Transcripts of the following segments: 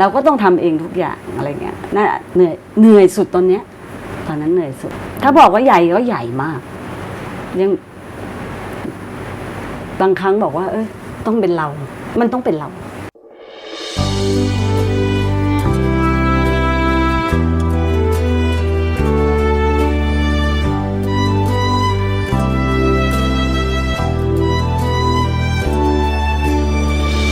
เราก็ต้องทำเองทุกอย่างอะไรเงี้ยน่าเหนื่อยเหนื่อยสุดตอนเนี้ย ตอนนั้นเหนื่อยสุด ถ้าบอกว่าใหญ่ก็ใหญ่มาก ยังบางครั้งบอกว่า เอ้ยต้องเป็นเรา มันต้องเป็นเรา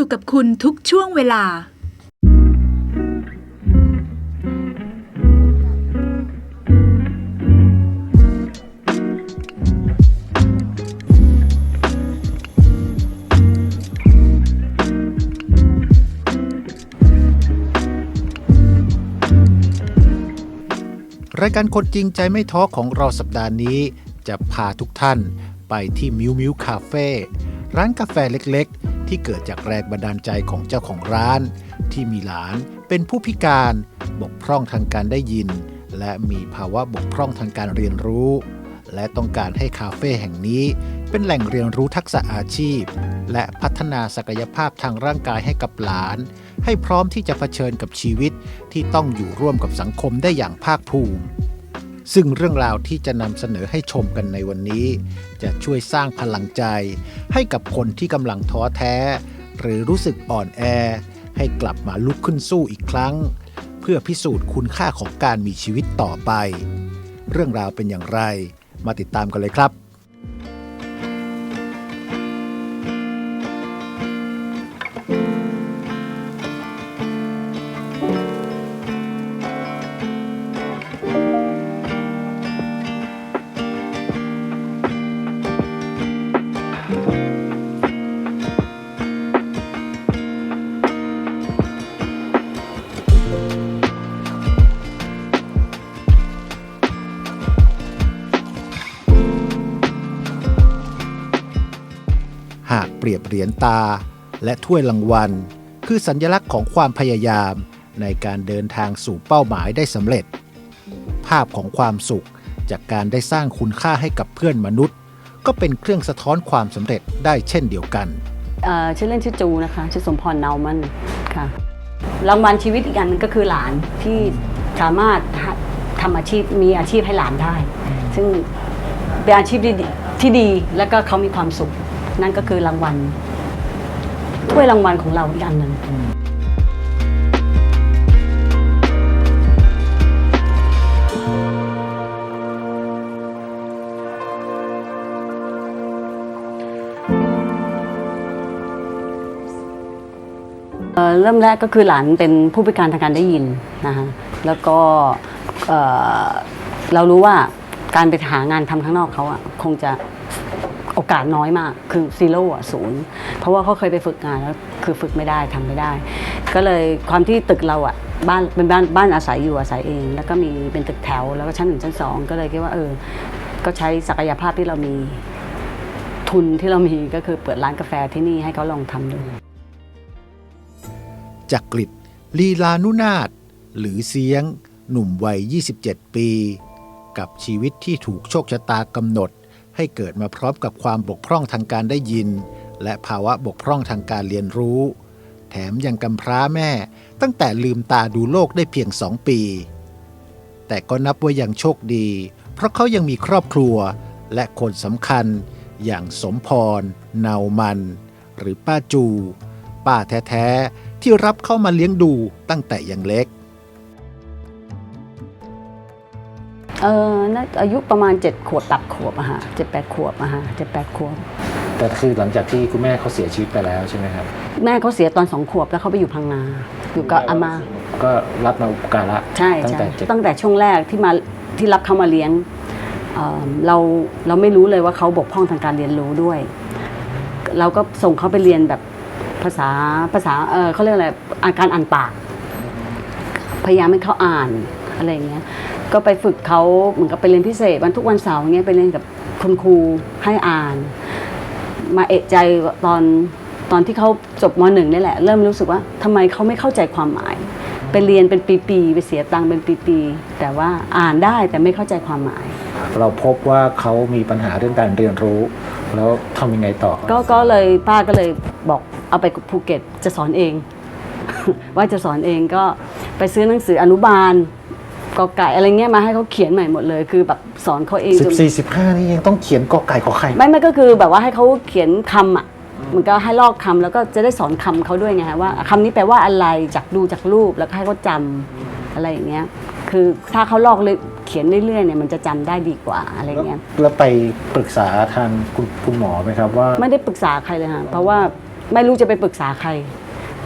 อยู่กับคุณทุกช่วงเวลา รายการคนจริงใจไม่ท้อของเราสัปดาห์นี้ จะพาทุกท่านไปที่มิวมิวคาเฟ่ร้านกาแฟเล็กๆ ที่เกิดจากแรงบันดาลใจของเจ้าของร้าน ที่มีหลานเป็นผู้พิการบกพร่องทางการได้ยิน และมีภาวะบกพร่องทางการเรียนรู้ และต้องการให้คาเฟ่แห่งนี้ เป็นแหล่งเรียนรู้ทักษะอาชีพ และพัฒนาศักยภาพทางร่างกายให้กับหลาน ให้พร้อมที่จะเผชิญกับชีวิตที่ต้องอยู่ร่วมกับสังคมได้อย่างภาคภูมิ ซึ่งเรื่องราวที่จะนำเสนอให้ชมกันในวันนี้ จะช่วยสร้างพลังใจ ให้กับคนที่กำลังท้อแท้ หรือรู้สึกอ่อนแอ ให้กลับมาลุกขึ้นสู้อีกครั้ง เพื่อพิสูจน์คุณค่าของการมีชีวิตต่อไป เรื่องราวเป็นอย่างไร มาติดตามกันเลยครับ เปรียบเหรียญตา และถ้วยรางวัล คือสัญลักษณ์ของความพยายามในการเดินทางสู่เป้าหมายได้สำเร็จ ภาพของความสุขจากการได้สร้างคุณค่าให้กับเพื่อนมนุษย์ ก็เป็นเครื่องสะท้อนความสำเร็จได้เช่นเดียวกันชื่อเล่นชื่อจูนะคะชื่อสมพรเนามันค่ะรางวัลชีวิตอีกอันนึงก็คือหลานที่สามารถทำอาชีพมีอาชีพให้หลานได้ ซึ่งเป็นอาชีพที่ดีที่ดีแล้วก็เขามีความสุข นั่นก็คือรางวัลถ้วยรางวัลของเราอีกอันหนึ่งเริ่มแรกก็คือหลานเป็นผู้พิการทางการได้ยินนะคะแล้วก็เอ่อเรารู้ว่าการไปหางานทำข้างนอกเขาอะคงจะ โอกาสน้อยมาก คือซีโร่อะศูนย์เพราะว่าเขาเคยไปฝึกงานแล้วคือฝึกไม่ได้ทำไม่ได้ ก็เลยความที่ตึกเราอะบ้านเป็นบ้านบ้านอาศัยอยู่อาศัยเอง แล้วก็มีเป็นตึกแถวแล้วก็ชั้นหนึ่งชั้นสองก็เลยคิดว่าเออ ก็ใช้ศักยภาพที่เรามีทุนที่เรามีก็คือเปิดร้านกาแฟที่นี่ให้เขาลองทำดูจากกริดลีลานุนาถหรือเสียง หนุ่มวัย 27 ปี กับชีวิตที่ถูกโชคชะตากำหนด ให้เกิดมาพร้อมกับความบกพร่องทางการได้ยิน และภาวะบกพร่องทางการเรียนรู้ แถมยังกำพร้าแม่ ตั้งแต่ลืมตาดูโลกได้เพียงสองปี แต่ก็นับว่ายังโชคดี เพราะเขายังมีครอบครัว และคนสำคัญ อย่างสมพร เนามัน หรือป้าจู ป้าแท้ ๆ ที่รับเข้ามาเลี้ยงดูตั้งแต่ยังเล็ก เออน่าอายุประมาณ 7 ขวบตัดขวบอะฮะเจ็ดแปดขวบอะฮะเจ็ดแปดขวบ แต่คือหลังจากที่คุณแม่เขาเสียชีวิตไปแล้วใช่ไหมครับ แม่เขาเสียตอนสองขวบแล้วเขาไปอยู่พังงา อยู่กับอามา ก็รับมาอุปการะใช่ตั้งใช่แต่เจ็ดตั้งแต่ช่วงแรกที่มาที่รับเขามาเลี้ยงเอ่อเราเราไม่รู้เลยว่าเขาบกพร่องทางการเรียนรู้ด้วย เราก็ส่งเขาไปเรียนแบบภาษาภาษาเออเขาเรียกอะไรอ่านการอ่านปาก พยายามให้เขาอ่านอะไรอย่างเงี้ย ก็ไปฝึกเขาเหมือนกับไปเรียนพิเศษ วันทุกวันเสาร์อย่างเงี้ยไปเรียนกับคุณครูให้อ่าน มาเอะใจตอนตอนที่เขาจบมหนึ่งนี่แหละ เริ่มรู้สึกว่าทำไมเขาไม่เข้าใจความหมาย ไปเรียนเป็นปี ๆ ไปเสียตังค์เป็นปี ๆ แต่ว่าอ่านได้แต่ไม่เข้าใจความหมาย เราพบว่าเขามีปัญหาเรื่องการเรียนรู้ แล้วทำยังไงต่อ ก็ก็เลยป้าก็เลยบอกเอาไปภูเก็ตจะสอนเอง ว่าจะสอนเองก็ไปซื้อหนังสืออนุบาล กอไก่อะไรเงี้ยมาให้เขาเขียนใหม่หมดเลย คือแบบสอนเขาเองจน14 15นี่ยังต้องเขียนกอไก่ขอไข่ ไม่ไม่ก็คือแบบว่าให้เขาเขียนคำอะมันก็ให้ลอกคำแล้วก็จะได้สอนคำเขาด้วยไงฮะว่าคำนี้แปลว่าอะไรจากดูจากรูปแล้วก็ให้เขาจำอะไรอย่างเงี้ยคือถ้าเขาลอกเลยเขียนเรื่อยๆเนี่ยมันจะจำได้ดีกว่าอะไรเงี้ยแล้วไปปรึกษาทางคุณคุณหมอไหมครับว่า ไม่ได้ปรึกษาใครเลยค่ะเพราะว่าไม่รู้จะไปปรึกษาใคร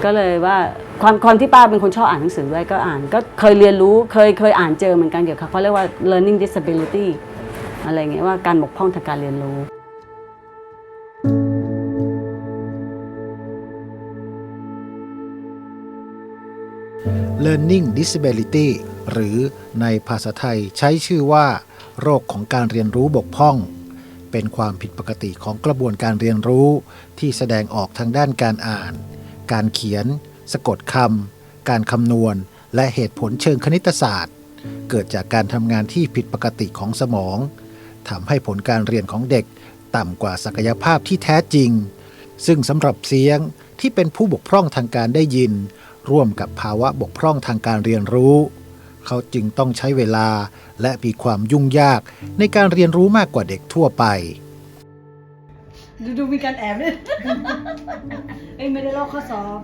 ก็เลยว่า ความความที่ป้าเป็นคนชอบอ่านหนังสือด้วยก็อ่าน ก็เคยเรียนรู้เคยเคยอ่านเจอเหมือนกันเกี่ยวกับเขาเรียกว่า learning disability อะไรเงี้ยว่าการบกพร่องทางการเรียนรู้ Learning Disability หรือในภาษาไทยใช้ชื่อว่า โรคของการเรียนรู้บกพร่อง เป็นความผิดปกติของกระบวนการเรียนรู้ ที่แสดงออกทางด้านการอ่าน การเขียน สะกดคำ การคำนวณ และเหตุผลเชิงคณิตศาสตร์ เกิดจากการทำงานที่ผิดปกติของสมองทำให้ผลการเรียนของเด็กต่ำกว่าศักยภาพที่แท้จริง ซึ่งสำหรับเสียงที่เป็นผู้บกพร่องทางการได้ยิน ร่วมกับภาวะบกพร่องทางการเรียนรู้ เขาจึงต้องใช้เวลาและมีความยุ่งยากในการเรียนรู้มากกว่าเด็กทั่วไป ดูดูมีการแอบด้วยเอ้ยไม่ได้ลอกข้อสอบ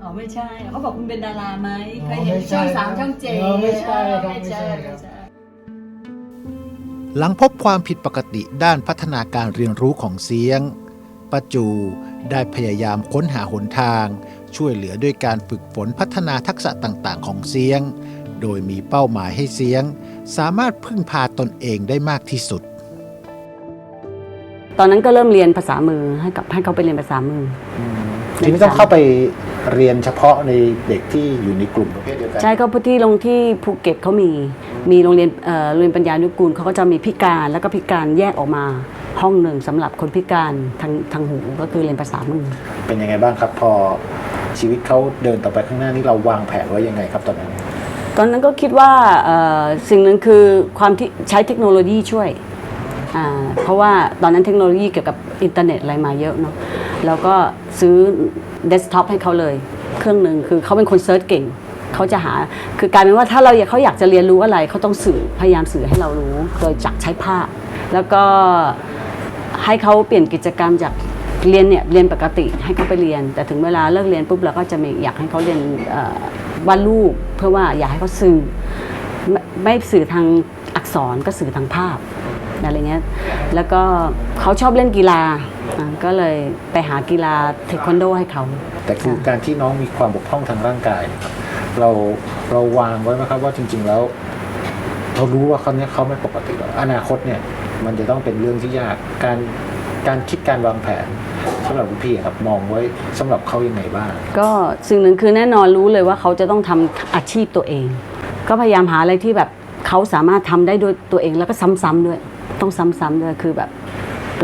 อ๋อไม่ใช่เขาบอกคุณเป็นดาราไหมเคยเห็นช่องสามช่องเจ็ดไม่ใช่ครับไม่ไม่ใช่ใช่ไม่ใช่หลังพบความผิดปกติด้านพัฒนาการเรียนรู้ของเสียงป้าจูได้พยายามค้นหาหนทาง ช่วยเหลือด้วยการฝึกฝนพัฒนาทักษะต่าง ๆ ของเสียง โดยมีเป้าหมายให้เสียง สามารถพึ่งพาตนเองได้มากที่สุด ตอนนั้นก็เริ่มเรียนภาษามือให้กับให้เขาไปเรียนภาษามือทีนี้ต้องเข้าไปเรียนเฉพาะในเด็กที่อยู่ในกลุ่มประเภทเดียวกันใช่ก็ที่ลงที่ภูเก็ตเขามี มีโรงเรียนเอ่อโรงเรียนปัญญานุกูลเขาก็จะมีพิการแล้วก็พิการแยกออกมาห้องหนึ่งสำหรับคนพิการทางทางหูก็คือเรียนภาษามือเป็นยังไงบ้างครับพอชีวิตเขาเดินต่อไปข้างหน้านี่เราวางแผนไว้ยังไงครับตอนนั้น ตอนนั้นก็คิดว่าสิ่งหนึ่งคือความที่ใช้เทคโนโลยีช่วย เพราะว่าตอนนั้นเทคโนโลยีเกี่ยวกับอินเทอร์เน็ตอะไรมาเยอะเนาะแล้วก็ซื้อเดสก์ท็อปให้เขาเลย เครื่องหนึ่งคือเขาเป็นคนเซิร์ชเก่งเขาจะหา คือกลายเป็นว่าถ้าเราอยากเขาอยากจะเรียนรู้อะไรเขาต้องสื่อพยายามสื่อให้เรารู้โดยจากใช้ภาพ แล้วก็ให้เขาเปลี่ยนกิจกรรมจากเรียนเนี่ยเรียนปกติให้เขาไปเรียน แต่ถึงเวลาเลิกเรียนปุ๊บเราก็จะมีอยากให้เขาเรียน วาดรูปเพื่อว่าอยากให้เขาสื่อไม่ไม่สื่อทางอักษรก็สื่อทางภาพอะไรเงี้ยแล้วก็เขาชอบเล่นกีฬาอะก็เลยไปหากีฬาเทควันโดให้เขา แต่คือการที่น้องมีความบกพร่องทางร่างกายนะครับเราเราวางไว้ไหมครับว่าจริง ๆแล้ว เรารู้ว่าเขาเนี้ยเขาไม่ปกติแล้วอนาคตเนี่ย มันจะต้องเป็นเรื่องที่ยากการการคิดการวางแผน สำหรับคุณพี่ครับมองไว้สำหรับเขายังไงบ้าง ก็สิ่งหนึ่งคือแน่นอนรู้เลยว่าเขาจะต้องทำอาชีพตัวเอง ก็พยายามหาอะไรที่แบบเขาสามารถทำได้ด้วยตัวเองแล้วก็ซ้ำๆด้วย ต้องซ้ำๆด้วยคือแบบ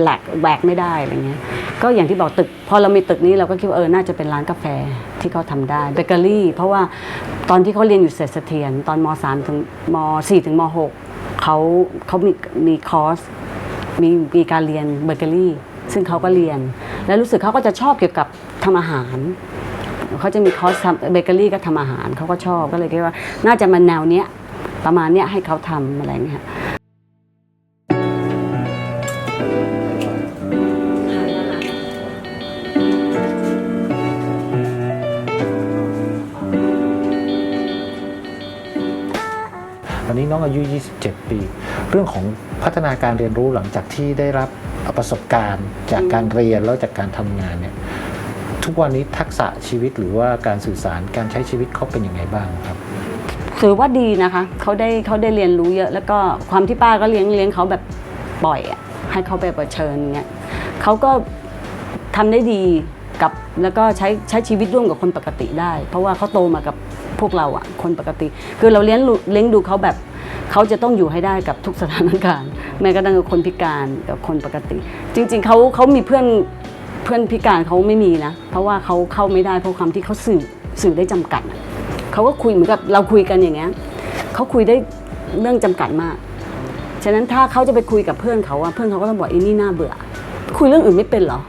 แหลกแหวกไม่ได้อะไรเงี้ยก็อย่างที่บอกตึก พอเรามีตึกนี้เราก็คิดว่าเออน่าจะเป็นร้านกาแฟที่เขาทำได้เบเกอรี่ เพราะว่าตอนที่เขาเรียนอยู่เศรษฐเสถียรตอนม .3 ถึงม .4 ถึงม .6 เขาเขามีมีคอร์สมีมีการเรียนเบเกอรี่ ซึ่งเขาก็เรียน แล้วรู้สึกเขาก็จะชอบเกี่ยวกับทำอาหารเขาจะมีคอร์สทำเบเกอรี่ก็ทำอาหารเขาก็ชอบก็เลยคิดว่าน่าจะมาแนวเนี้ยประมาณเนี้ยให้เขาทำอะไรเงี้ยตอนนี้น้องอายุ 27 ปี เรื่องของพัฒนาการเรียนรู้หลังจากที่ได้รับ ประสบการณ์จากการเรียนแล้วจากการทำงานเนี่ยทุกวันนี้ทักษะชีวิตหรือว่าการสื่อสารการใช้ชีวิตเขาเป็นยังไงบ้างครับ ถือว่าดีนะคะเขาได้เขาได้เรียนรู้เยอะ แล้วก็ความที่ป้าก็เลี้ยงเลี้ยงเขาแบบปล่อยอะให้เขาไปเผชิญเงี้ยเขาก็ทำได้ดีกับแล้วก็ใช้ใช้ชีวิตร่วมกับคนปกติได้ เพราะว่าเขาโตมากับพวกเราอะคนปกติ คือเราเลี้ยงเลี้ยงดูเขาแบบเขาจะต้องอยู่ให้ได้กับทุกสถานการณ์ แม้กระทั่งกับคนพิการกับคนปกติ จริง ๆเขาเขามีเพื่อนเพื่อนพิการเขาไม่มีนะ เพราะว่าเขาเข้าไม่ได้เพราะความที่เขาสื่อสื่อได้จำกัดเขาก็คุยเหมือนกับเราคุยกันอย่างเงี้ยเขาคุยได้เรื่องจำกัดมาก ฉะนั้นถ้าเขาจะไปคุยกับเพื่อนเขาอะเพื่อนเขาก็ต้องบอกไอ้นี่น่าเบื่อ คุยเรื่องอื่นไม่เป็นหรอ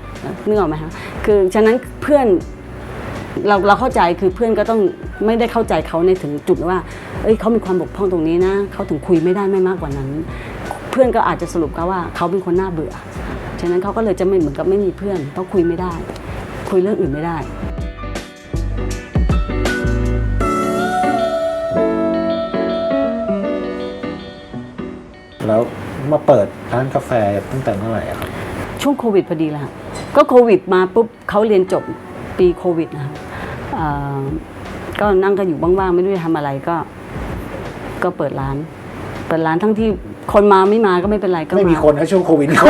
นึกออกไหมคะคือฉะนั้นเพื่อนเราเราเข้าใจคือเพื่อนก็ต้องไม่ได้เข้าใจเขาในถึงจุดว่า เอ้ยเขามีความบกพร่องตรงนี้นะเขาถึงคุยไม่ได้ไม่มากกว่านั้น เพื่อนก็อาจจะสรุปก็ว่าเขาเป็นคนน่าเบื่อ ฉะนั้นเขาก็เลยจะไม่เหมือนกับไม่มีเพื่อนเพราะคุยไม่ได้ คุยเรื่องอื่นไม่ได้แล้วมาเปิดร้านกาแฟตั้งแต่เมื่อไหร่อะครับ ช่วงโควิดพอดีแหละค่ะก็โควิดมาปุ๊บเขาเรียนจบปีโควิดนะคะอ่าก็นั่งก็อยู่ว่างๆ ไม่รู้จะทำอะไรก็ ก็เปิดร้าน เปิดร้านทั้งที่ คนมาไม่มาก็ไม่เป็นไรก็ไม่มีาคนนะช่วงโควิดเขา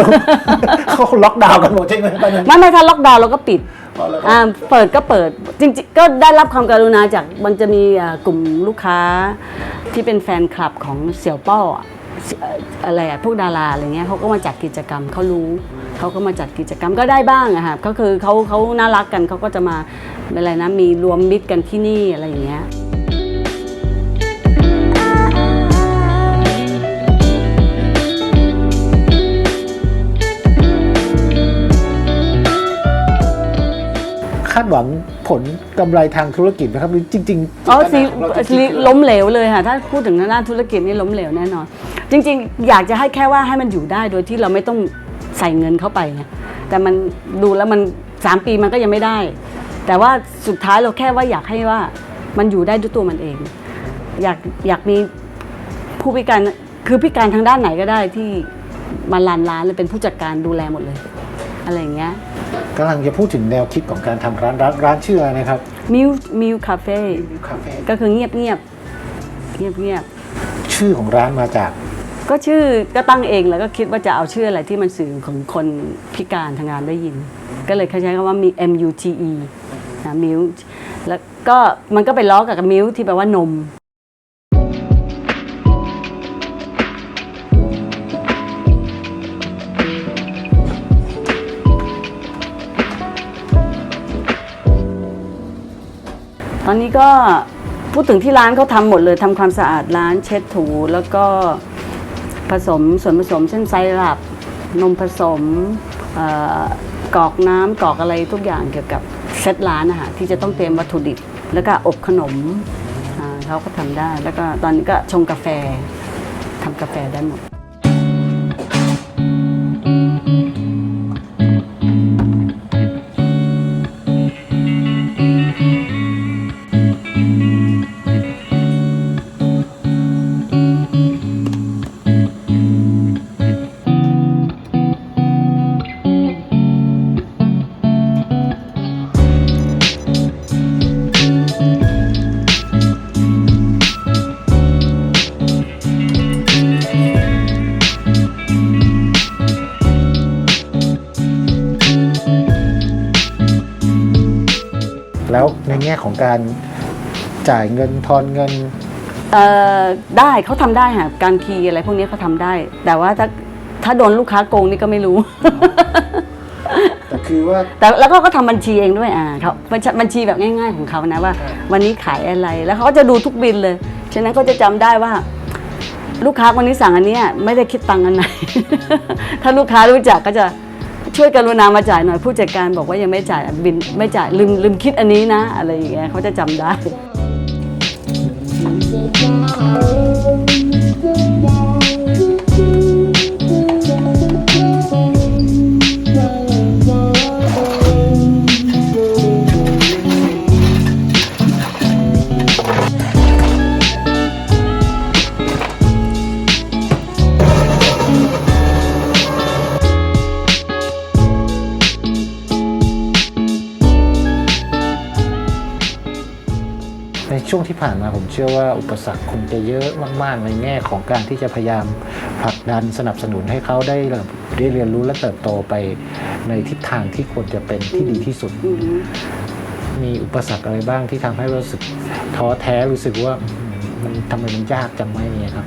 เขาล็อกดาวน์กันหมดใช่ไหมตอนนั้น ไม่ไม่ถ้าล็อกดาวน์เราก็ปิดอ๋อแล้วก็ อ่าเปิดก็เปิดจริงๆก็ได้รับความกรุณาจากมันจะมีอ่ากลุ่มลูกค้าที่เป็นแฟนคลับของเสี่ยวเป้าอะเอ่ออะไรอะพวกดาราอะไรเงี้ยเขาก็มาจัดกิจกรรมเขารู้เขาก็มาจัดกิจกรรมก็ได้บ้างอะค่ะก็คือเขาเขาน่ารักกันเขาก็จะมาอะไรนะมีรวมมิตรกันที่นี่อะไรอย่างเงี้ย คาดหวังผลกำไรทางธุรกิจไหมครับหรือจริงๆอ๋อสิเราจะคิดสิล้มเหลวเลยค่ะถ้าพูดถึงด้านธุรกิจนี่ล้มเหลวแน่นอน จริง ๆ อยากจะให้แค่ว่าให้มันอยู่ได้โดยที่เราไม่ต้องใส่เงินเข้าไปไงแต่มันดูแล้วมันสามปีมันก็ยังไม่ได้ แต่ว่าสุดท้ายเราแค่ว่าอยากให้ว่ามันอยู่ได้ด้วยตัวมันเอง อยากอยากมีผู้พิการคือพิการทางด้านไหนก็ได้ที่มาลานร้านเลยเป็นผู้จัดการดูแลหมดเลย อะไรอย่างเงี้ย กำลังจะพูดถึงแนวคิดของการทำร้านร้านร้านชื่ออะไรนะครับมิวมิวคาเฟ่คาเฟ่ก็คือเงียบเงียบเงียบเงียบชื่อของร้านมาจาก ก็ชื่อก็ตั้งเองแล้วก็คิดว่าจะเอาชื่ออะไรที่มันสื่อของคนพิการทางการได้ยิน ก็เลยเขาใช้คำว่ามี M U T E นะมิวแล้วก็มันก็ไปล้อกับมิวที่แปลว่านม อนนี้ก็พูดถึงที่ร้านเขาทำหมดเลยทำความสะอาดร้านเช็ดถูแล้วก็ผสมส่วนผสมเช่นไซรัปนมผสมเอ่อกรอกน้ำกรอกอะไรทุกอย่างเกี่ยวกับเซตร้านอาหารที่จะต้องเตรียมวัตถุดิบ แล้วก็อบขนมอ่าเขาก็ทำได้ แล้วก็ตอนนี้ก็ชงกาแฟทำกาแฟได้หมด แล้วในแง่ของการจ่ายเงินทอนเงิน เอ่อได้เขาทำได้ค่ะการคีย์อะไรพวกนี้เขาทำได้ แต่ว่าถ้าถ้าโดนลูกค้าโกงนี่ก็ไม่รู้ แต่คือว่า แต่แล้วก็เขาทำบัญชีเองด้วยอ่าเขาบัญชีบัญชีแบบง่ายๆของเขานะว่า วันนี้ขายอะไรแล้วเขาก็จะดูทุกบินเลย ฉะนั้นก็จะจำได้ว่า ลูกค้าคนนี้สั่งอันเนี้ยไม่ได้คิดตังค์อันไหน ถ้าลูกค้ารู้จักก็จะ ช่วยกรุณามาจ่ายหน่อยผู้จัดการบอกว่ายังไม่จ่ายบินไม่จ่ายลืมลืมคิดอันนี้นะ อะไรอย่างเงี้ยเขาจะจำได้ ช่วงที่ผ่านมาผมเชื่อว่าอุปสรรคคงจะเยอะมากๆในแง่ของการที่จะพยายามผลักดันสนับสนุนให้เขาได้ได้เรียนรู้และเติบโตไปในทิศทางที่ควรจะเป็นที่ดีที่สุดอือฮึมีอุปสรรคอะไรบ้างที่ทำให้รู้สึกท้อแท้รู้สึกว่าอืมมันทำไมมันยากจังไหมเนี่ยครับ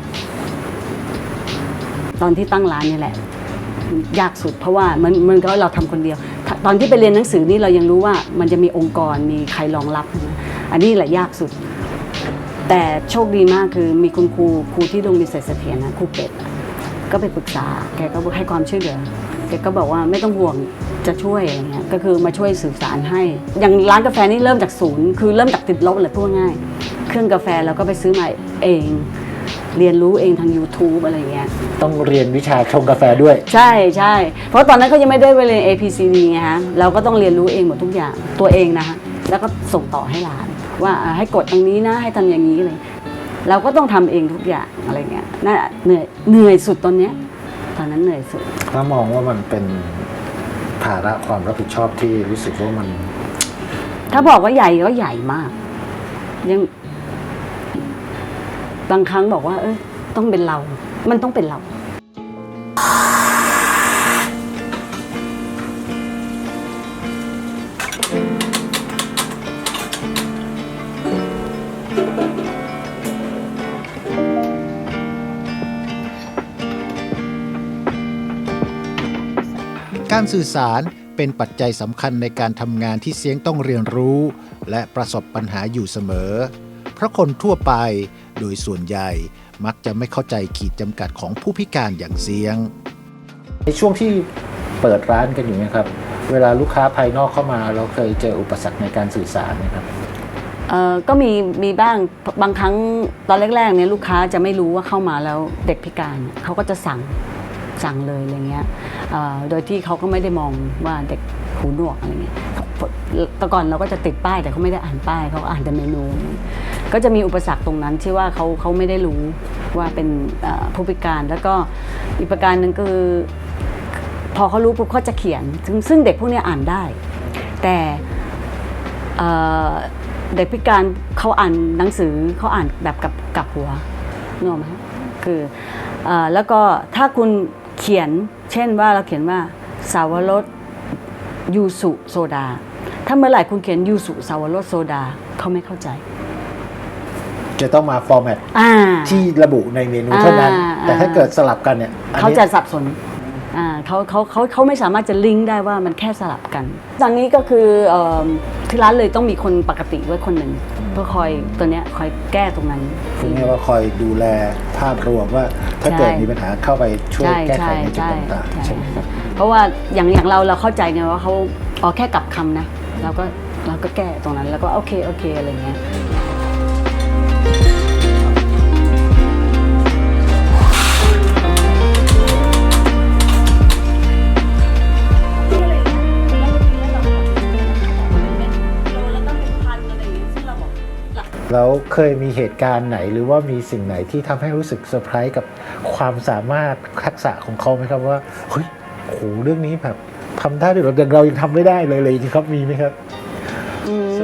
ตอนที่ตั้งร้านนี่แหละ ยากสุดเพราะว่ามันมันก็เราทำคนเดียว ตอนที่ไปเรียนหนังสือนี่เรายังรู้ว่ามันจะมีองค์กรมีใครรองรับนะ อันนี้แหละยากสุด แต่โชคดีมากคือมีคุณครูครูที่โรงเรียนเสเสถียรนะครูเป็ดอะก็ไปปรึกษาแกก็ให้ความช่วยเหลือแกก็บอกว่าไม่ต้องห่วงจะช่วยอะไรเงี้ยก็คือมาช่วยสื่อสารให้ อย่างร้านกาแฟนี่เริ่มจากศูนย์คือเริ่มจากติดลบเลยพูดง่าย เครื่องกาแฟเราก็ไปซื้อมาเอง เรียนรู้เองทาง YouTube อะไรเงี้ยต้องเรียนวิชาชงกาแฟด้วย ใช่ใช่เพราะตอนนั้นเขายังไม่ได้ไปเรียน APCD ไงฮะเราก็ต้องเรียนรู้เองหมดทุกอย่างตัวเองนะฮะแล้วก็ส่งต่อให้หลาน ว่าอ่าให้กดตรงนี้นะให้ทำอย่างนี้เลยเราก็ต้องทำเองทุกอย่างอะไรเงี้ยน่าเหนื่อยเหนื่อยสุดตอนเนี้ยตอนนั้นเหนื่อยสุด ถ้ามองว่ามันเป็นภาระความรับผิดชอบที่รู้สึกว่ามัน ถ้าบอกว่าใหญ่ก็ใหญ่มาก ยัง บางครั้งบอกว่า เออต้องเป็นเรา มันต้องเป็นเรา การสื่อสารเป็นปัจจัยสำคัญในการทำงานที่เสียงต้องเรียนรู้ และประสบปัญหาอยู่เสมอ เพราะคนทั่วไปโดยส่วนใหญ่มักจะไม่เข้าใจขีดจำกัดของผู้พิการอย่างเสียง ในช่วงที่เปิดร้านกันอยู่เนะครับ เวลาลูกค้าภายนอกเข้ามา เราเคยเจออุปสรรคในการสื่อสารไหมครับเอ่อก็มีมีบ้างบางครั้งตอนแรกๆเนี่ยลูกค้าจะไม่รู้ว่าเข้ามาแล้วเด็กพิการเขาก็จะสั่ง สั่งเลยอะไรเงี้ยโดยที่เขาก็ไม่ได้มองว่าเด็กหูหนวกอะไรเงี้ยแต่ก่อนเราก็จะติดป้ายแต่เขาไม่ได้อ่านป้ายเขาอ่านแต่เมนู ก็จะมีอุปสรรคตรงนั้นที่ว่าเขาเขาไม่ได้รู้ว่าเป็นผู้พิการแล้วก็อีกประการหนึ่งคือพอเขารู้ปุ๊บเขาจะเขียน ซึ่งซึ่งเด็กพวกนี้อ่านได้ แต่เด็กพิการเขาอ่านหนังสือเขาอ่านแบบกับกับหัวนึกออกไหมคืออแล้วก็ถ้าคุณ เขียน เช่นว่าเราเขียนว่าสาวรสยูสุโซดา ถ้าเมื่อไหร่คุณเขียนยูสุสาวรสโซดาเขาไม่เข้าใจ จะต้องมาฟอร์แมตอ่าที่ระบุในเมนูเท่านั้น อ่า แต่ถ้าเกิดสลับกันเนี่ยอันเขานี้ จะสับสน อ่าเขาเขาเขาเขาไม่สามารถจะลิงก์ได้ว่ามันแค่สลับกัน ตอนนี้ก็คือเอิ่มที่ร้านเลยต้องมีคนปกติไว้คนหนึ่งเพื่อคอยตัวเนี้ยคอยแก้ตรงนั้น คือเรียกว่าคอยดูแลภาพรวมว่าถ้าใช่เกิดมีปัญหาเข้าไปช่วยใช่แก้ไขใช่ในจุดใช่ต่างๆใช่ใช่ไหมครับ เพราะว่าอย่างอย่างเราเราเข้าใจไงว่าเขาอ๋อแค่กลับคำนะเราก็เราก็แก้ตรงนั้นแล้วก็โอเคโอเคอะไรเงี้ย แล้วเคยมีเหตุการณ์ไหน หรือว่ามีสิ่งไหนที่ทำให้รู้สึกเซอร์ไพรส์กับความสามารถทักษะของเขาไหมครับว่าเฮ้ยโหเรื่องนี้แบบทำได้ด้วยเรออย่าเรายังทำไม่ได้เลยเลยจริงครับมีไหมครับ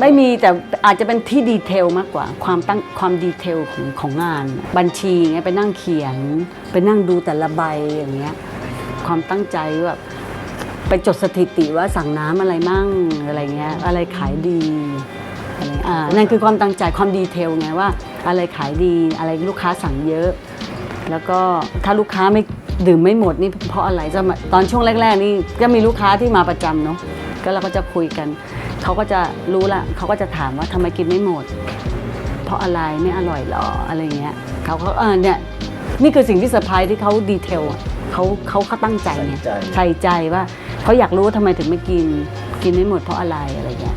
ไม่มีแต่อาจจะเป็นที่ดีเทลมากกว่า ความตั้งความดีเทลของของงาน บัญชีเงี้ยไปนั่งเขียน ไปนั่งดูแต่ละใบอย่างเงี้ยความตั้งใจแบบไปจดสถิติว่าสั่งน้ำอะไรมั่งอะไรเงี้ยอะไรขายดี อะไรอ่านั่นคือความตั้งใจความดีเทลไงว่า อะไรขายดีอะไรลูกค้าสั่งเยอะ แล้วก็ถ้าลูกค้าไม่ดื่มไม่หมดนี่เพราะอะไรจะมาตอนช่วงแรก ๆ นี่ก็มีลูกค้าที่มาประจำเนาะก็เราก็จะคุยกัน เขาก็จะรู้ละเขาก็จะถามว่าทำไมกินไม่หมด เพราะอะไรไม่อร่อยหรออะไรเงี้ยเขาก็เออเนี่ยนี่คือสิ่งที่เซอร์ไพรส์ที่เขาดีเทลอะเขาเขาเขาตั้งใจไงใส่ใจ ใส่ใจว่าเขาอยากรู้ว่าทำไมถึงไม่กิน กินไม่หมดเพราะอะไรอะไรเงี้ย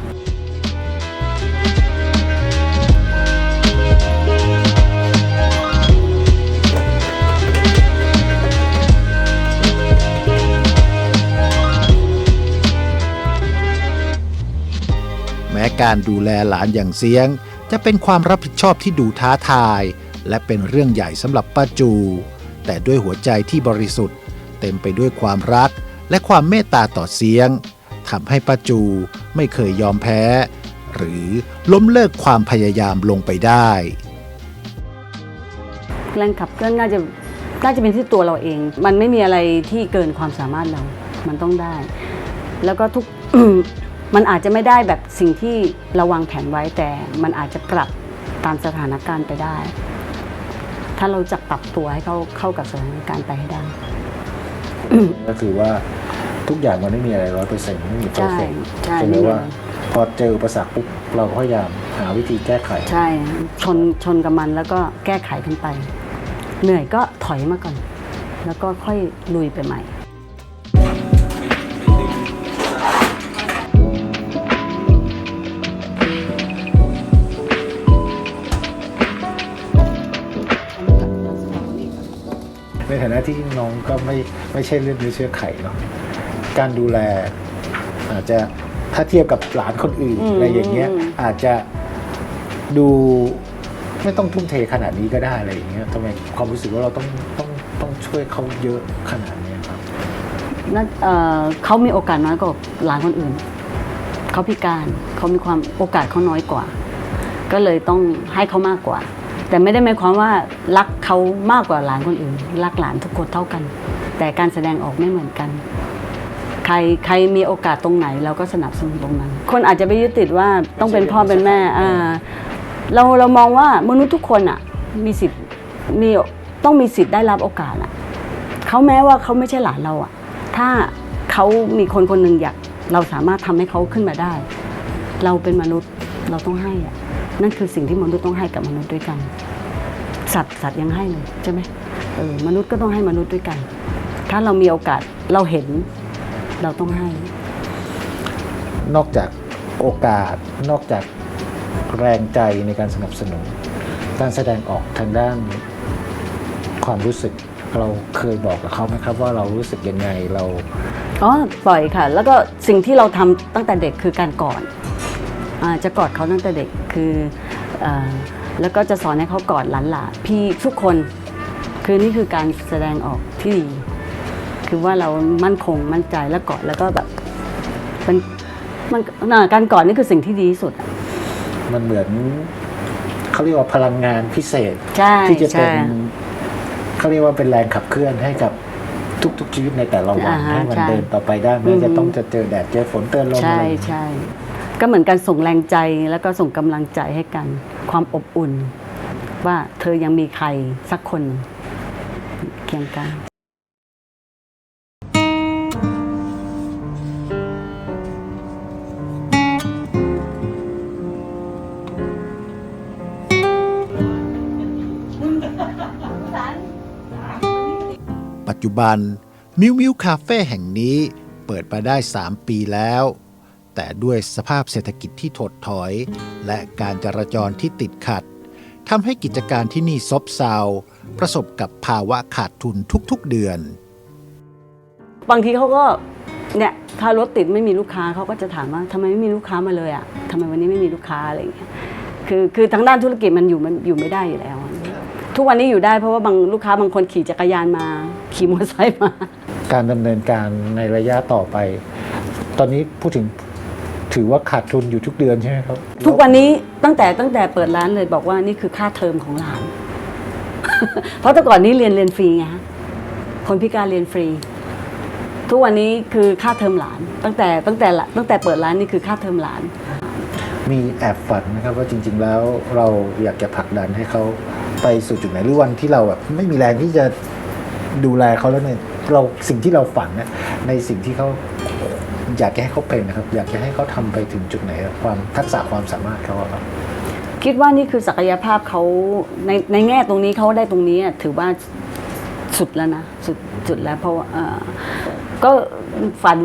การดูแลหลานอย่างเสียง จะเป็นความรับผิดชอบที่ดูท้าทาย และเป็นเรื่องใหญ่สำหรับป้าจู แต่ด้วยหัวใจที่บริสุทธิ์ เต็มไปด้วยความรักและความเมตตาต่อเสียงทำให้ป้าจูไม่เคยยอมแพ้ หรือหรือล้มเลิกความพยายามลงไปได้ แรงขับเคลื่อนน่าจะน่าจะเป็นที่ตัวเราเอง มันไม่มีอะไรที่เกินความสามารถเรา มันต้องได้ แล้วก็ทุก มันอาจจะไม่ได้แบบสิ่งที่เราวางแผนไว้แต่มันอาจจะปรับตามสถานการณ์ไปได้ ถ้าเราจะปรับตัวให้เข้าเข้ากับสถานการณ์ไปให้ได้ ก็คือว่าทุกอย่างมันไม่มีอะไรร้อยเปอร์เซ็นต์ไม่มีเพอร์เฟกใช่ใช่ไหมไม่มีว่า พอเจออุปสรรคปุ๊บเราก็พยายามหาวิธีแก้ไข ใช่ ชนชนกับมันแล้วก็แก้ไขขึ้นไป เหนื่อยก็ถอยมาก่อน แล้วก็ค่อยลุยไปใหม่ ฐานะที่น้องก็ไม่ไม่ใช่เรื่องเนื้อเชื้อไขเนาะการดูแล อาจจะถ้าเทียบกับหลานคนอื่นอืมอะไรอย่างเงี้ย อืม อาจจะดูไม่ต้องทุ่มเทขนาดนี้ก็ได้อะไรอย่างเงี้ยทำไมความรู้สึกว่าเราต้องต้องต้องช่วยเขาเยอะขนาดเนี้ยครับ นั่นเอ่อเขามีโอกาสน้อยกว่าหลานคนอื่น เขาพิการเขามีความโอกาสเขาน้อยกว่า ก็เลยต้องให้เขามากกว่า แต่ไม่ได้หมายความว่ารักเขามากกว่าหลานคนอื่น รักหลานทุกคนเท่ากัน แต่การแสดงออกไม่เหมือนกัน ใครใครมีโอกาสตรงไหนเราก็สนับสนุนตรงนั้น คนอาจจะไปยึดติดว่าต้องเป็นพ่อเป็นแม่อ่าเราเรามองว่ามนุษย์ทุกคนอะมีสิทธิ์มีต้องมีสิทธิ์ได้รับโอกาสอะเขาแม้ว่าเขาไม่ใช่หลานเราอะถ้าเขามีคนคนหนึ่งอยากเราสามารถทำให้เขาขึ้นมาได้ เราเป็นมนุษย์เราต้องให้อะ นั่นคือสิ่งที่มนุษย์ต้องให้กับมนุษย์ด้วยกัน สัตว์สัตว์ยังให้เลยใช่ไหมเออมนุษย์ก็ต้องให้มนุษย์ด้วยกัน ถ้าเรามีโอกาสเราเห็นเราต้องให้ นอกจากโอกาส นอกจากแรงใจในการสนับสนุน การแสดงออกทางด้านความรู้สึกเราเคยบอกกับเขาไหมครับว่าเรารู้สึกยังไงเราอ๋อปล่อยค่ะ แล้วก็สิ่งที่เราทำตั้งแต่เด็กคือการกอดอ่า จะกอดเขาตั้งแต่เด็กคืออาแล้วก็จะสอนให้เขากอดหลานๆพี่ทุกคนคือนี่คือการแสดงออกที่ดี คือว่าเรามั่นคงมั่นใจแล้วกอดแล้วก็แบบเป็นมันน่ะการกอดนี่คือสิ่งที่ดีที่สุดอะมันเหมือนเขาเรียกว่าพลังงานพิเศษใช่ที่จะเป็นใช่เขาเรียกว่าเป็นแรงขับเคลื่อนให้กับทุกๆชีวิตในแต่ละวันอ่าฮะให้มันใช่เดินต่อไปได้แม้อืจะมต้องจะเจอแดดเจอฝนเตือนลมใช่อะไรใช่ ก็เหมือนการส่งแรงใจแล้วก็ส่งกำลังใจให้กัน ความอบอุ่น ว่าเธอยังมีใครสักคนเคียงกันปัจจุบันมิวมิวคาเฟ่แห่งนี้เปิดมาได้ 3 ปีแล้ว แต่ด้วยสภาพเศรษฐกิจที่ถดถอย และการจราจรที่ติดขัดทำให้กิจการที่นี่ซบเซาประสบกับภาวะขาดทุนทุกๆเดือน บางทีเขาก็เนี่ยถ้ารถติดไม่มีลูกค้าเขาก็จะถามว่าทำไมไม่มีลูกค้ามาเลยอะทำไมวันนี้ไม่มีลูกค้าอะไรอย่างเงี้ยคือคือทางด้านธุรกิจมันอยู่มันอยู่ไม่ได้อยู่แล้ว ทุกวันนี้อยู่ได้เพราะว่าบางลูกค้าบางคนขี่จักรยานมา ขี่มอเตอร์ไซค์มา การดำเนินการในระยะต่อไป ตอนนี้พูดถึง ถือว่าขาดทุนอยู่ทุกเดือนใช่ไหมครับ ทุกวันนี้ตั้งแต่ตั้งแต่เปิดร้านเลยบอกว่านี่คือค่าเทอมของหลาน เพราะแต่ก่อนนี้เรียนเรียนฟรีไงฮะคนพิการเรียนฟรี ทุกวันนี้คือค่าเทอมหลาน ตั้งแต่ตั้งแต่ละตั้งแต่เปิดร้านนี่คือค่าเทอมหลาน มีแอบฝันนะครับว่าจริง ๆ แล้วเราอยากจะผลักดันให้เขาไปสู่จุดไหนหรือวันที่เราแบบไม่มีแรงที่จะดูแลเขาแล้วเนี่ยเราสิ่งที่เราฝันเนี่ยในสิ่งที่เขา อยากจะให้เขาเป็นนะครับ อยากจะให้เขาทำไปถึงจุดไหนครับความทักษะความสามารถเขาอะครับคิดว่านี่คือศักยภาพเขาในในแง่ตรงนี้เขาได้ตรงนี้อะถือว่าสุดแล้วนะสุดสุดแล้วเพราะว่าเอ่อก็ฝัน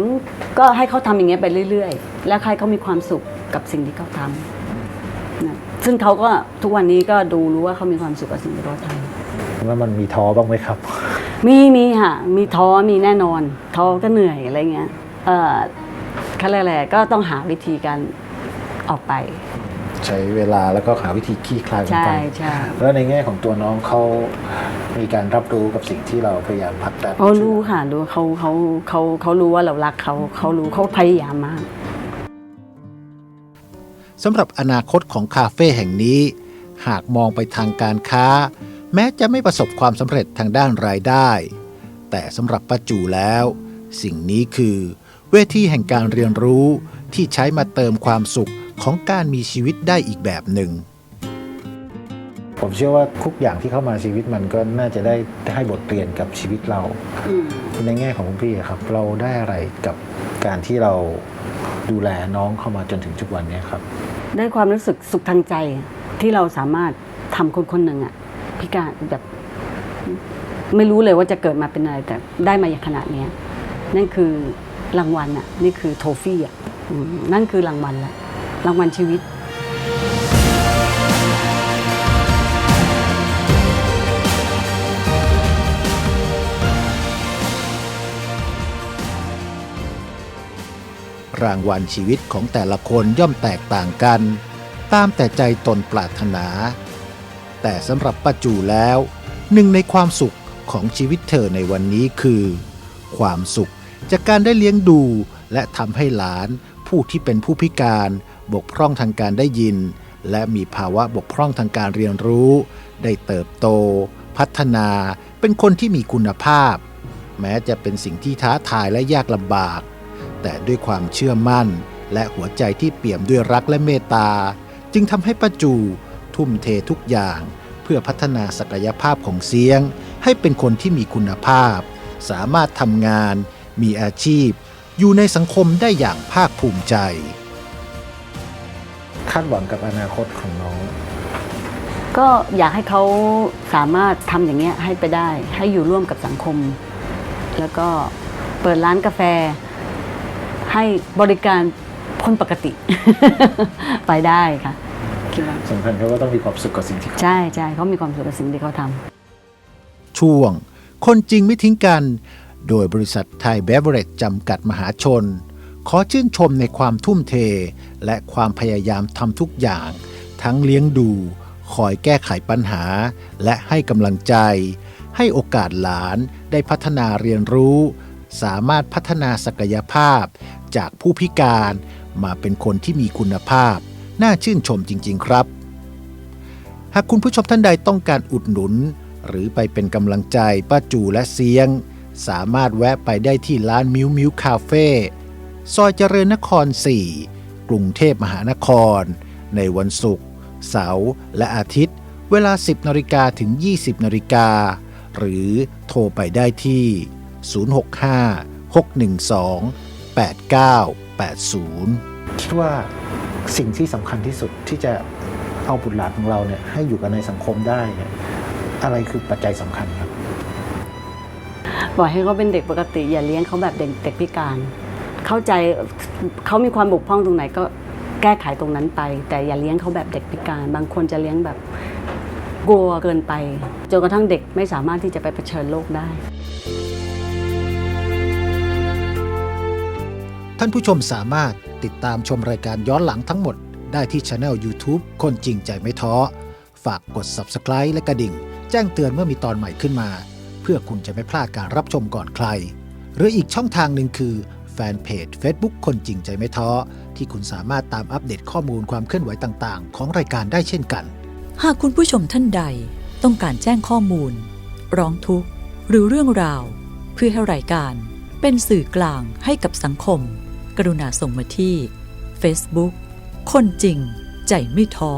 ก็ให้เขาทำอย่างเงี้ยไปเรื่อย ๆ แล้วให้เขามีความสุขกับสิ่งที่เขาทำนะซึ่งเขาก็ทุกวันนี้ก็ดูรู้ว่าเขามีความสุขกับสิ่งที่เขาทำแล้วมันมีท้อบ้างไหมครับ มีมีค่ะมีท้อมีแน่นอน ท้อก็เหนื่อยอะไรเงี้ยเออเขาเรียกอะไรก็ต้องหาวิธีการออกไป ใช้เวลาแล้วก็หาวิธีคลี่คลายเหมือนใช่กันใช่ แล้วในแง่ของตัวน้องเขามีการรับรู้กับสิ่งที่เราพยายามผลักดันเขารู้ค่ะรู้เขาเขาเขาเขารู้ว่าเรารักเขาเขารู้เขาพยายามมาก สำหรับอนาคตของคาเฟ่แห่งนี้ หากมองไปทางการค้า แม้จะไม่ประสบความสำเร็จทางด้านรายได้ แต่สำหรับป้าจูแล้ว สิ่งนี้คือ เวทีแห่งการเรียนรู้ที่ใช้มาเติมความสุขของการมีชีวิตได้อีกแบบหนึ่ง ผมเชื่อว่าทุกอย่างที่เข้ามาชีวิตมันก็น่าจะได้ให้บทเรียนกับชีวิตเรา ในแง่ของคุณพี่อะครับ เราได้อะไรกับการที่เราดูแลน้องเข้ามาจนถึงทุกวันเนี้ยครับ ได้ความรู้สึกสุขทางใจที่เราสามารถทำคนคนหนึ่งอะพิการแบบไม่รู้เลยว่าจะเกิดมาเป็นอะไรแต่ได้มาอย่างขนาดเนี้ยนั่นคือ รางวัลอะนี่คือโทฟี่อะนั่นคือรางวัลละรางวัลชีวิต รางวัลชีวิตของแต่ละคนย่อมแตกต่างกัน ตามแต่ใจตนปรารถนา แต่สำหรับป้าจูแล้ว หนึ่งในความสุขของชีวิตเธอในวันนี้คือ ความสุข จากการได้เลี้ยงดูและทำให้หลานผู้ที่เป็นผู้พิการบกพร่องทางการได้ยิน และมีภาวะบกพร่องทางการเรียนรู้ ได้เติบโต พัฒนา เป็นคนที่มีคุณภาพ แม้จะเป็นสิ่งที่ท้าทายและยากลำบาก แต่ด้วยความเชื่อมั่น และหัวใจที่เปี่ยมด้วยรักและเมตตา จึงทำให้ป้าจูทุ่มเททุกอย่างเพื่อพัฒนาศักยภาพของเสียง ให้เป็นคนที่มีคุณภาพ สามารถทำงาน มีอาชีพ อยู่ในสังคมได้อย่างภาคภูมิใจ คาดหวังกับอนาคตของน้อง ก็อยากให้เขาสามารถทำอย่างเงี้ยให้ไปได้ ให้อยู่ร่วมกับสังคม แล้วก็เปิดร้านกาแฟ ให้บริการคนปกติ ไปได้ค่ะคิดว่าสำคัญเขาก็ต้องมีความสุขกับสิ่งที่เขาใช่ใช่เขามีความสุขกับสิ่งที่เขาทำช่วง คนจริงไม่ทิ้งกัน โดยบริษัทไทยเบเวอร์เรจจำกัดมหาชน ขอชื่นชมในความทุ่มเท และความพยายามทำทุกอย่าง ทั้งเลี้ยงดู คอยแก้ไขปัญหา และให้กำลังใจ ให้โอกาสหลานได้พัฒนาเรียนรู้ สามารถพัฒนาศักยภาพ จากผู้พิการมาเป็นคนที่มีคุณภาพ น่าชื่นชมจริง ๆ ครับ หากคุณผู้ชมท่านใดต้องการอุดหนุน หรือไปเป็นกำลังใจป้าจูและเสียง สามารถแวะไปได้ที่ร้านมิวมิวคาเฟ่ซอยเจริญนคร 4 กรุงเทพมหานคร ในวันศุกร์เสาร์และอาทิตย์ เวลา 10นาฬิกาถึง 20นาฬิกาหรือโทรไปได้ที่ 065 612 8980 คิดว่าสิ่งที่สำคัญที่สุดที่จะเอาบุตรหลานของเราเนี่ยให้อยู่กันในสังคมได้เนี่ยอะไรคือปัจจัยสำคัญครับ ปล่อยให้เขาเป็นเด็กปกติ อย่าเลี้ยงเขาแบบเด็กเด็กพิการ เข้าใจเขามีความบกพร่องตรงไหนก็แก้ไขตรงนั้นไป แต่อย่าเลี้ยงเขาแบบเด็กพิการ บางคนจะเลี้ยงแบบกลัวเกินไปจนกระทั่งเด็กไม่สามารถที่จะไปเผชิญโลกได้ ท่านผู้ชมสามารถติดตามชมรายการย้อนหลังทั้งหมด ได้ที่ช anel YouTube คนจริงใจไม่ท้อ ฝากกด Subscribe และกระดิ่ง แจ้งเตือนเมื่อมีตอนใหม่ขึ้นมา พื่อคุณจะไม่พลาดการรับชมก่อนใคร หรืออีกช่องทางหนึ่งคือแฟนเพจ Facebook คนจริงใจไม่ท้อ ที่คุณสามารถตามอัปเดตข้อมูลความเคลื่อนไหวต่างๆ ของรายการได้เช่นกัน หากคุณผู้ชมท่านใดต้องการแจ้งข้อมูล ร้องทุกข์ หรือเรื่องราว เพื่อให้รายการ เป็นสื่อกลางให้กับสังคม กรุณาส่งมาที่ Facebook คนจริง ใจไม่ท้อ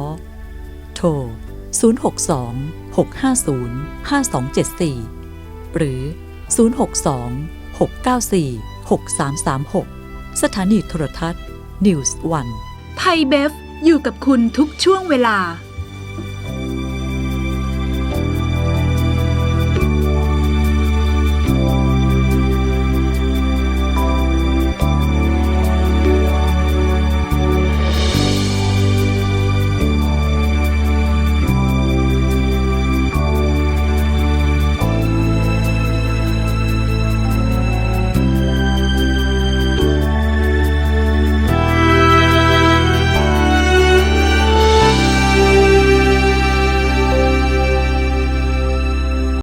โทร 062 650 5274 หรือ 062 694 6336 สถานีโทรทัศน์ News 1ไทยเบฟอยู่กับคุณทุกช่วงเวลา